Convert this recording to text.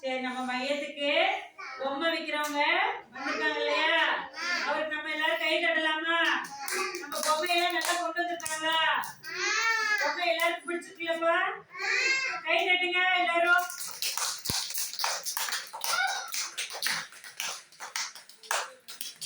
சரி நம்ம மையத்துக்கு பொம்மை விக்கிறவங்க வந்திருக்காங்க இல்லையா? கை தட்டலாமா நம்ம பொம்மையெல்லாம் நல்லா கொண்டு வந்திருக்காங்களா? பொம்மை எல்லாருக்கும் பிடிச்சிருக்கலப்பா கை எல்லாரும்